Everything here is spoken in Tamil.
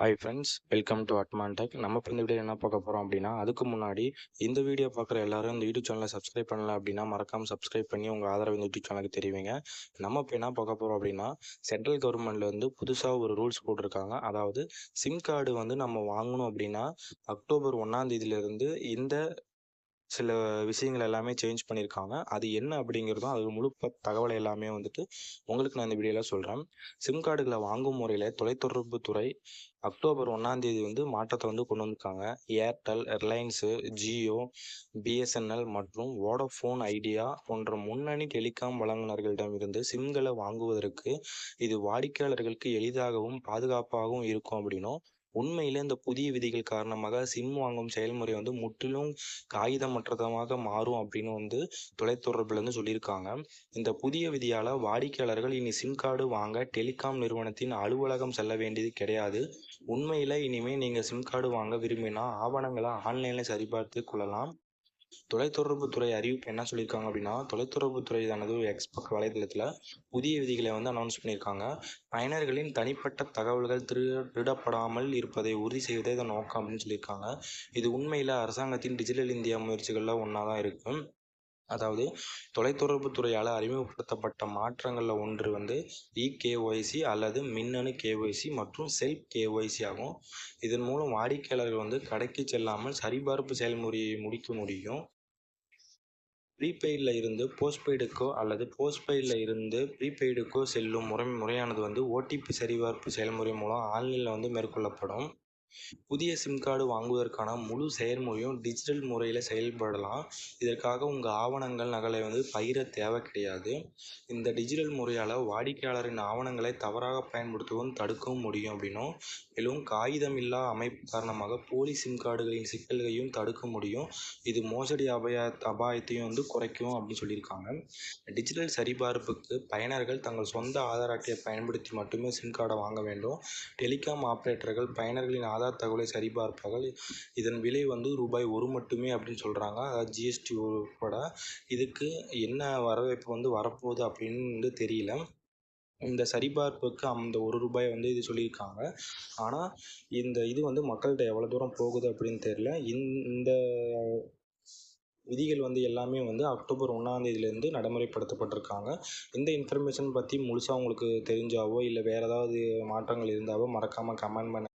Hi friends welcome to Atman tech நம்ம இப்போ இந்த வீடியோ என்ன பார்க்க போகிறோம் அப்படின்னா அதுக்கு முன்னாடி இந்த வீடியோ பார்க்குற எல்லாரும் இந்த யூடியூப் சேனலை சப்ஸ்கிரைப் பண்ணல அப்படின்னா மறக்காமல் சப்ஸ்கிரைப் பண்ணி உங்கள் ஆதரவு இந்த யூடியூப் சேனலுக்கு தெரிவிங்க. நம்ம இப்போ என்ன பார்க்க போகிறோம் அப்படின்னா சென்ட்ரல் கவர்மெண்ட்ல வந்து புதுசாக ஒரு ரூல்ஸ் போட்டிருக்காங்க. அதாவது சிம் கார்டு வந்து நம்ம வாங்கணும் அப்படின்னா அக்டோபர் ஒன்றாம் தேதியிலேருந்து இந்த சில விஷயங்கள் எல்லாமே சேஞ்ச் பண்ணியிருக்காங்க. அது என்ன அப்படிங்கிறதும் அது முழு தகவலை தகவல் எல்லாமே வந்துட்டு உங்களுக்கு நான் இந்த வீடியோவில் சொல்கிறேன் சிம் கார்டுகளை வாங்கும் முறையில் தொலைத்தொடர்பு துறை அக்டோபர் ஒன்றாம் தேதி வந்து மாற்றத்தை வந்து கொண்டு வந்திருக்காங்க. ஏர்டெல் ரிலையன்ஸு ஜியோ பிஎஸ்என்எல் மற்றும் வோடஃபோன் ஐடியா போன்ற முன்னணி டெலிகாம் வழங்குனர்களிடம் இருந்து சிம்களை வாங்குவதற்கு இது வாடிக்கையாளர்களுக்கு எளிதாகவும் பாதுகாப்பாகவும் இருக்கும் அப்படின்னும் உண்மையில இந்த புதிய விதிகள் காரணமாக சிம் வாங்கும் செயல்முறை வந்து முற்றிலும் காகிதமற்றதமாக மாறும் அப்படின்னு வந்து தொலைத்தொடர்புல இருந்து சொல்லியிருக்காங்க. இந்த புதிய விதியால் வாடிக்கையாளர்கள் இனி சிம் கார்டு வாங்க டெலிகாம் நிறுவனத்தின் அலுவலகம் செல்ல வேண்டியது கிடையாது. உண்மையில் இனிமேல் நீங்கள் சிம் கார்டு வாங்க விரும்பினா ஆவணங்களை ஆன்லைனில் சரிபார்த்து கொள்ளலாம். தொலைத்தொடர்புத்துறை அறிவிப்பு என்ன சொல்லியிருக்காங்க அப்படின்னா தொலைத்தொடர்புத்துறை தனது எக்ஸ் வலைதளத்தில் புதிய விதிகளை வந்து அனௌன்ஸ் பண்ணியிருக்காங்க. பயனர்களின் தனிப்பட்ட தகவல்கள் திரு திருடப்படாமல் இருப்பதை உறுதி செய்வதே இதன் நோக்கம் அப்படின்னு சொல்லியிருக்காங்க. இது உண்மையில் அரசாங்கத்தின் டிஜிட்டல் இந்தியா முயற்சிகளில் ஒன்றா தான் இருக்கும் அதாவது தொலைத்தொடர்புத்துறையால் அறிமுகப்படுத்தப்பட்ட மாற்றங்களில் ஒன்று வந்து இகேஒய்சி அல்லது மின்னணு கேஒய்சி மற்றும் செல்ஃப் கேஒய்சி ஆகும். இதன் மூலம் வாடிக்கையாளர்கள் வந்து கடைக்கு செல்லாமல் சரிபார்ப்பு செயல்முறையை முடிக்க முடியும். ப்ரீபெய்டில் இருந்து போஸ்ட்பெய்டுக்கோ அல்லது போஸ்ட்பெய்டில் இருந்து ப்ரீபெய்டுக்கோ செல்லும் முறை முறையானது வந்து ஓடிபி சரிபார்ப்பு செயல்முறை மூலம் ஆன்லைனில் வந்து மேற்கொள்ளப்படும். புதிய சிம் கார்டு வாங்குவதற்கான முழு செயல்முறையும் டிஜிட்டல் முறையில் செயல்படலாம். இதற்காக உங்கள் ஆவணங்கள் நகலை வந்து பகிர தேவை கிடையாது. இந்த டிஜிட்டல் முறையால் வாடிக்கையாளரின் ஆவணங்களை தவறாக பயன்படுத்தவும் தடுக்கவும் முடியும் அப்படின்னும் மேலும் காகிதம் இல்லா அமைப்பு காரணமாக போலி சிம் கார்டுகளின் சிக்கல்களையும் தடுக்க முடியும். இது மோசடி அபாய அபாயத்தையும் வந்து குறைக்கும் அப்படின்னு சொல்லியிருக்காங்க. டிஜிட்டல் சரிபார்ப்புக்கு பயனர்கள் தங்கள் சொந்த ஆதார் அட்டையை பயன்படுத்தி மட்டுமே சிம் கார்டை வாங்க வேண்டும். டெலிகாம் ஆப்ரேட்டர்கள் பயனர்களின் ஆதார் தகவலை சரிபார்ப்பார்கள் இதன் விலை வந்து ரூபாய் ஒரு மட்டுமே அப்படின்னு சொல்கிறாங்க அதாவது ஜிஎஸ்டி உட்பட இதுக்கு என்ன வரவேற்பு வந்து வரப்போகுது அப்படின்னு வந்து தெரியல. இந்த சரிபார்ப்புக்கு அந்த ஒரு ரூபாய் வந்து இது சொல்லியிருக்காங்க. ஆனால் இந்த இது வந்து மக்கள்கிட்ட எவ்வளோ தூரம் போகுது அப்படின்னு தெரியல. இந்த விதிகள் வந்து எல்லாமே வந்து அக்டோபர் ஒன்றாந்தேதியிலேருந்து நடைமுறைப்படுத்தப்பட்டிருக்காங்க. இந்த இன்ஃபர்மேஷன் பற்றி முழுசாக உங்களுக்கு தெரிஞ்சாவோ இல்லை வேறு ஏதாவது மாற்றங்கள் இருந்தாவோ மறக்காமல் கமெண்ட் பண்ண